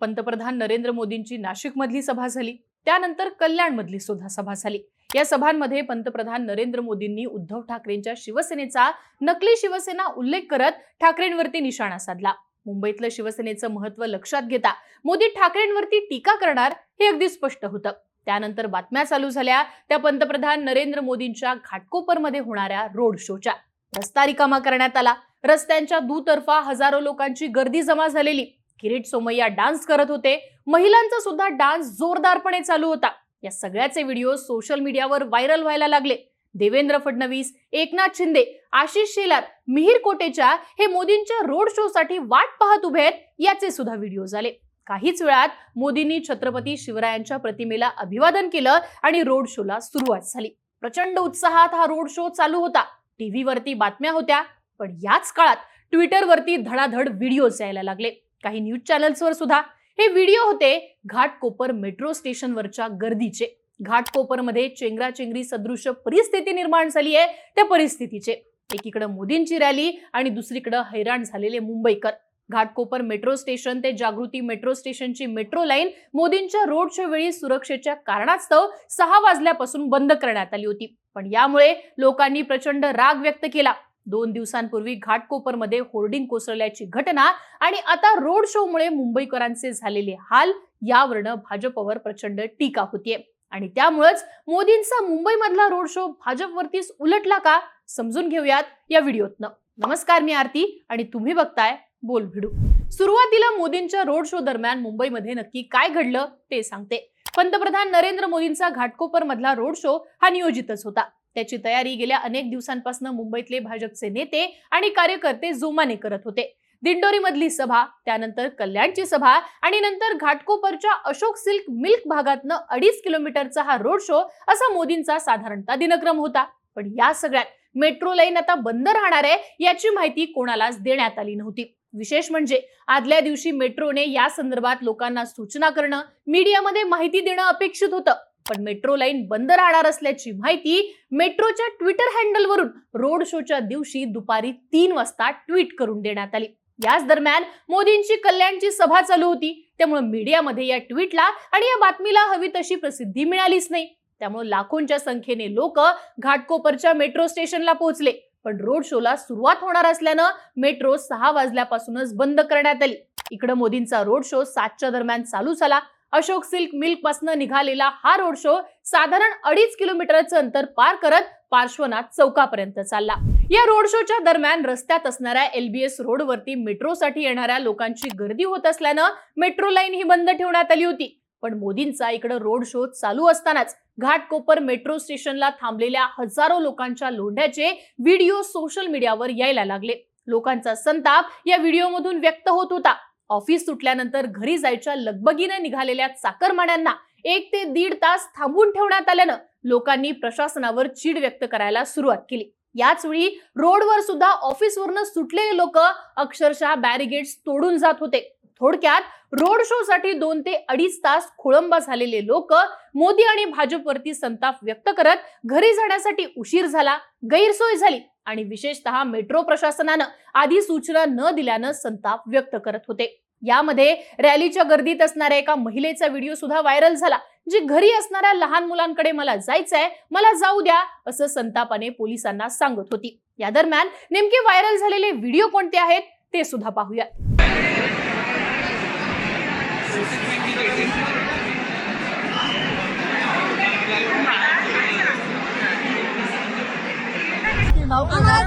पंतप्रधान नरेंद्र मोदींची नाशिकमधली सभा झाली. त्यानंतर कल्याणमधली सुद्धा सभा झाली. या सभांमध्ये पंतप्रधान नरेंद्र मोदींनी उद्धव ठाकरेंच्या शिवसेनेचा नकली शिवसेना उल्लेख करत ठाकरेंवरती निशाणा साधला. मुंबईतलं शिवसेनेचं महत्त्व लक्षात घेता मोदी ठाकरेंवरती टीका करणार हे अगदी स्पष्ट होतं. त्यानंतर बातम्या चालू झाल्या. त्या पंतप्रधान नरेंद्र मोदींच्या घाटकोपरमध्ये होणाऱ्या रोड शोच्या. रस्ता रिकामा करण्यात आला. रस्त्यांच्या दुतर्फा हजारो लोकांची गर्दी जमा झालेली. किरीट सोमय्या डान्स करत होते. महिलांचा सुद्धा डान्स जोरदारपणे चालू होता. या सगळ्याचे व्हिडिओ सोशल मीडियावर व्हायरल व्हायला लागले. देवेंद्र फडणवीस एकनाथ शिंदे आशिष शेलार मिहीर कोटेच्या हे मोदींच्या रोड शो साठी वाट पाहत उभे आहेत याचे सुद्धा व्हिडिओ झाले. काहीच वेळात मोदींनी छत्रपती शिवरायांच्या प्रतिमेला अभिवादन केलं आणि रोड शोला सुरुवात झाली. प्रचंड उत्साहात हा रोड शो चालू होता. टीव्हीवरती बातम्या होत्या पण याच काळात ट्विटरवरती धडाधड व्हिडिओज यायला लागले. काही न्यूज चॅनल्सवर सुद्धा. हे व्हिडिओ होते घाटकोपर मेट्रो स्टेशनवरच्या गर्दीचे. घाटकोपरमध्ये चेंगराचेंगरी सदृश परिस्थिती निर्माण झाली आहे त्या परिस्थितीचे. एकीकडे मोदींची रॅली आणि दुसरीकडे हैराण झालेले मुंबईकर. घाटकोपर मेट्रो स्टेशन ते जागृती मेट्रो स्टेशनची मेट्रो लाईन मोदींच्या रोडच्या वेळी सुरक्षेच्या कारणास्तव सहा वाजल्यापासून बंद करण्यात आली होती. पण यामुळे लोकांनी प्रचंड राग व्यक्त केला. दोन दिवसांपूर्वी घाटकोपरमध्ये होर्डिंग कोसळल्याची घटना आणि आता रोड शोमुळे मुंबईकरांचे झालेले हाल यावरनं भाजपवर प्रचंड टीका होतीये. आणि त्यामुळेच मोदींचा मुंबईमधला रोड शो भाजपवरतीच उलटला का? समजून घेऊयात या व्हिडिओतनं. नमस्कार मी आरती आणि तुम्ही बघताय बोल भिडू सुरुवातीला मोदींच्या रोड शो दरम्यान मुंबईमध्ये नक्की काय घडलं ते सांगते. पंतप्रधान नरेंद्र मोदींचा घाटकोपर मधला रोड शो हा नियोजितच होता. त्याची तयारी गेल्या अनेक दिवसांपासून मुंबईतले भाजपचे नेते आणि कार्यकर्ते जोमाने करत होते. दिंडोरीमधली सभा त्यानंतर कल्याणची सभा आणि नंतर घाटकोपरच्या अशोक सिल्क मिल्क भागातनं अडीच किलोमीटरचा हा रोड शो असा मोदींचा साधारणतः दिनक्रम होता. पण या सगळ्यात मेट्रो लाईन आता बंद राहणार आहे याची माहिती कोणालाच देण्यात आली नव्हती. विशेष म्हणजे आदल्या दिवशी मेट्रोने या संदर्भात लोकांना सूचना करणं मीडियामध्ये माहिती देणं अपेक्षित होतं. पण मेट्रो लाईन बंद राहणार असल्याची माहिती मेट्रोच्या ट्विटर हँडलवरून रोड शोच्या दिवशी दुपारी तीन वाजता ट्विट करून देण्यात आली. याच दरम्यान मोदींची कल्याणची सभा चालू होती. त्यामुळे मीडियामध्ये या ट्विटला आणि या बातमीला हवी तशी प्रसिद्धी मिळालीच नाही. त्यामुळे लाखोंच्या संख्येने लोक घाटकोपरच्या मेट्रो स्टेशनला पोहोचले. पण रोड शोला सुरुवात होणार असल्यानं मेट्रो सहा वाजल्यापासूनच बंद करण्यात आली. इकडे मोदींचा रोड शो सातच्या दरम्यान चालू झाला. अशोक सिल्क मिल्कपासून निघालेला हा रोड शो साधारण अडीच किलोमीटरचं अंतर पार करत पार्श्वनाथ चौकापर्यंत चालला. या रोड शोच्या दरम्यान रस्त्यात असणाऱ्या एलबीएस रोडवरती मेट्रोसाठी येणाऱ्या लोकांची गर्दी होत असल्यानं मेट्रो लाईन ही बंद ठेवण्यात आली होती. पण मोदींचा इकडे रोड शो चालू असतानाच घाटकोपर मेट्रो स्टेशनला थांबलेल्या हजारो लोकांच्या लोंढ्याचे व्हिडिओ सोशल मीडियावर यायला लागले. लोकांचा संताप या व्हिडिओमधून व्यक्त होत होता. ऑफिस सुटल्यानंतर घरी जायच्या लगबगीने निघालेल्या चाकरमान्यांना एक ते दीड तास थांबून ठेवण्यात आल्यानं लोकांनी प्रशासनावर चीड व्यक्त करायला सुरुवात केली. याच वेळी रोडवर सुद्धा ऑफिसवरनं सुटलेले लोक अक्षरशः बॅरिगेड्स तोडून जात होते. थोडक्यात रोड शो साठी दोन ते अडीच तास खोळंबा झालेले लोक मोदी आणि भाजपवरती संताप व्यक्त करत घरी जाण्यासाठी उशीर झाला गैरसोय झाली. आणि विशेषतः मेट्रो प्रशासनानं आधी सूचना न दिल्यानं संताप व्यक्त करत होते. यामध्ये रॅलीच्या गर्दीत असणाऱ्या एका महिलेचा व्हिडिओ सुद्धा व्हायरल झाला जी घरी असणाऱ्या लहान मुलांकडे मला जायचंय मला जाऊ द्या असं संतापाने पोलिसांना सांगत होती. या दरम्यान नेमके व्हायरल झालेले व्हिडिओ कोणते आहेत ते सुद्धा पाहूया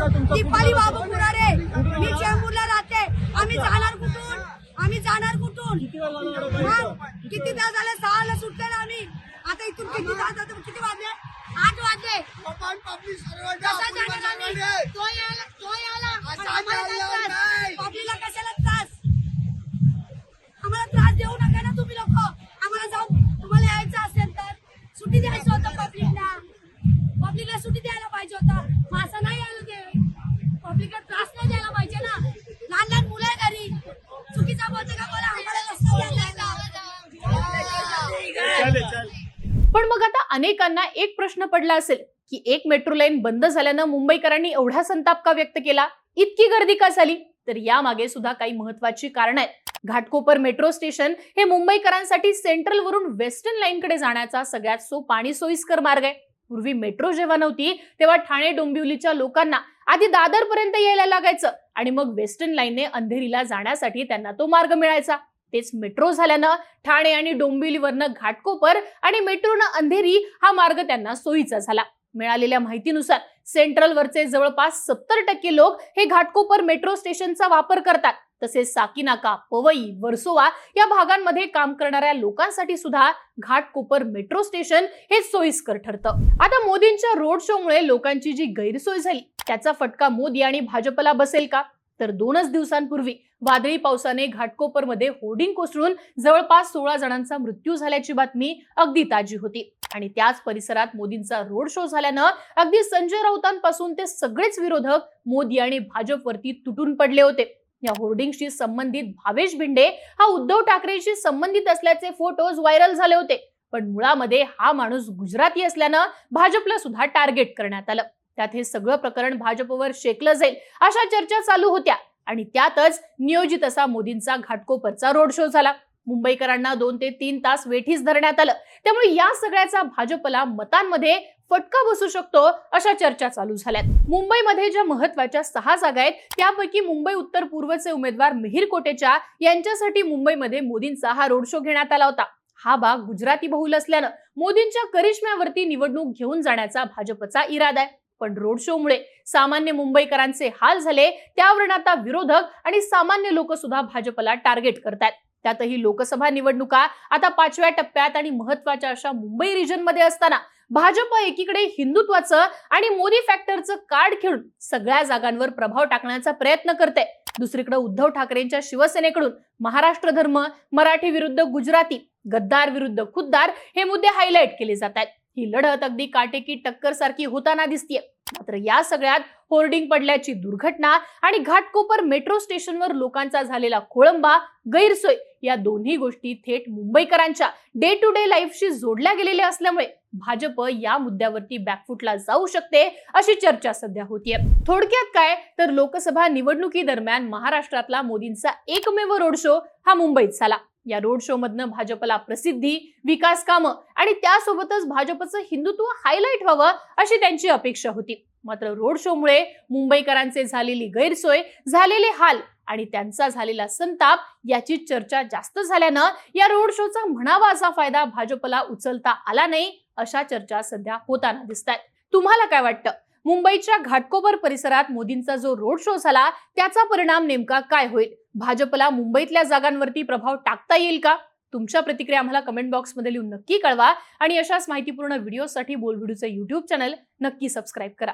दीपाली बाबू पुरारे मी चेंबूरला राहते आम्ही जाणार कुठून? आम्ही जाणार कुठून? किती तास झाले? सहाला सुटले ना आम्ही. आता इथून किती तास किती वाजले? आठ वाजले. तो यायला तो यायला आणि आम्हाला काय त्रास? पब्लिकला कशाला त्रास आम्हाला त्रास देऊ नका ना तुम्ही लोक आम्हाला जाऊन तुम्हाला यायचं असेल तर सुट्टी द्यायचं होतं पब्लिकला पब्लिकला सुट्टी द्यायला पाहिजे होता मग असं नाही आलं ते पब्लिकला त्रास नाही द्यायला पाहिजे ना लहान लहान मुलं आहे घरी चुकीचा बोलते का बोला आम्हाला रस्ता द्यायला पण मग आता अनेकांना एक प्रश्न पडला असेल की एक मेट्रो लाईन बंद झाल्यानं मुंबईकरांनी एवढा संताप का व्यक्त केला? इतकी गर्दी का झाली? तर यामागे सुद्धा काही महत्वाची कारण आहेत. घाटकोपर मेट्रो स्टेशन हे मुंबईकरांसाठी सेंट्रल वरून वेस्टर्न लाईनकडे जाण्याचा सगळ्यात सोपा आणि सोयीस्कर मार्ग आहे. पूर्वी मेट्रो जेव्हा नव्हती तेव्हा ठाणे डोंबिवलीच्या लोकांना आधी दादर पर्यंत यायला लागायचं आणि मग वेस्टर्न लाईनने अंधेरीला जाण्यासाठी त्यांना तो मार्ग मिळायचा. तेच मेट्रो झाल्यानं ठाणे आणि डोंबिवलीवरनं घाटकोपर आणि मेट्रोनं अंधेरी हा मार्ग त्यांना सोयीचा झाला. मिळालेल्या माहितीनुसार सेंट्रलवरचे जवळपास सत्तर टक्के लोक हे घाटकोपर मेट्रो स्टेशनचा वापर करतात. तसेच साकीनाका पवई वर्सोवा या भागांमध्ये काम करणाऱ्या लोकांसाठी सुद्धा घाटकोपर मेट्रो स्टेशन हे सोयीस्कर ठरतं. आता मोदींच्या रोड शो मुळे लोकांची जी गैरसोय झाली त्याचा फटका मोदी आणि भाजपला बसेल का? तर दोनच दिवसांपूर्वी वादळी पावसाने घाटकोपरमध्ये होर्डिंग कोसळून जवळपास सोळा जणांचा मृत्यू झाल्याची बातमी अगदी ताजी होती. आणि त्याच परिसरात मोदींचा रोड शो झाल्यानं अगदी संजय राऊतांपासून ते सगळेच विरोधक मोदी आणि भाजपवरती तुटून पडले होते. या होर्डिंगशी संबंधित भावेश भिंडे हा उद्धव ठाकरेंशी संबंधित असल्याचे फोटोज व्हायरल झाले होते. पण मुळामध्ये हा माणूस गुजराती असल्यानं भाजपला सुद्धा टार्गेट करण्यात आलं. त्यात हे सगळं प्रकरण भाजपवर शेकलं जाईल अशा चर्चा चालू होत्या. आणि त्यातच नियोजित असा मोदींचा घाटकोपरचा रोड शो झाला. मुंबईकरांना दोन ते तीन तास वेठीस धरण्यात आलं. त्यामुळे या सगळ्याचा भाजपला मतांमध्ये फटका बसू शकतो अशा चर्चा चालू झाल्यात. मुंबईमध्ये ज्या महत्त्वाच्या सहा जागा आहेत त्यापैकी मुंबई उत्तर पूर्वचे उमेदवार मिहीर कोटेचा यांच्यासाठी मुंबईमध्ये मोदींचा हा रोड शो घेण्यात आला होता. हा भाग गुजराती बहुल असल्यानं मोदींच्या करिश्म्यावरती निवडणूक घेऊन जाण्याचा भाजपचा इरादा आहे. पण रोड शोमुळे सामान्य मुंबईकरांचे हाल झाले त्यावरून आता विरोधक आणि सामान्य लोक सुद्धा भाजपला टार्गेट करतायत. त्यातही लोकसभा निवडणुका आता पाचव्या टप्प्यात आणि महत्त्वाच्या अशा मुंबई रिजनमध्ये असताना भाजप एकीकडे हिंदुत्वाचं आणि मोदी फॅक्टरचं कार्ड खेळून सगळ्या जागांवर प्रभाव टाकण्याचा प्रयत्न करते दुसरीकडे उद्धव ठाकरेंच्या शिवसेनेकडून महाराष्ट्र धर्म मराठी विरुद्ध गुजराती गद्दार विरुद्ध खुद्दार हे मुद्दे हायलाईट केले जात आहेत ही लढत अगदी काटेकी टक्कर सारखी होताना दिसतीये. मात्र या सगळ्यात होर्डिंग पडल्याची दुर्घटना आणि घाटकोपर मेट्रो स्टेशनवर लोकांचा झालेला खोळंबा गैरसोय या दोन्ही गोष्टी थेट मुंबईकरांच्या डे टू डे लाईफशी जोडल्या गेलेल्या असल्यामुळे भाजप या मुद्द्यावरती बॅकफुटला जाऊ शकते अशी चर्चा सध्या होतीये. थोडक्यात काय? तर लोकसभा निवडणुकीदरम्यान महाराष्ट्रातला मोदींचा एकमेव रोड शो हा मुंबईत झाला. या रोड शो मधनं भाजपला प्रसिद्धी विकास कामं आणि त्यासोबतच भाजपचं हिंदुत्व हायलाईट व्हावं अशी त्यांची अपेक्षा होती. मात्र रोड शो मुळे मुंबईकरांचे झालेली गैरसोय झालेले हाल आणि त्यांचा झालेला संताप याची चर्चा जास्त झाल्यानं या रोड शोचा म्हणावा असा फायदा भाजपला उचलता आला नाही अशा चर्चा सध्या होताना दिसत आहेत तुम्हाला काय वाटतं? मुंबईच्या घाटकोपर परिसरात मोदींचा जो रोड शो झाला त्याचा परिणाम नेमका काय होईल? भाजपला मुंबईतल्या जागांवरती प्रभाव टाकता येईल का? तुमच्या प्रतिक्रिया आम्हाला कमेंट बॉक्समध्ये लिहून नक्की कळवा. आणि अशाच माहितीपूर्ण व्हिडिओसाठी बोल युट्यूब चॅनल नक्की सबस्क्राईब करा.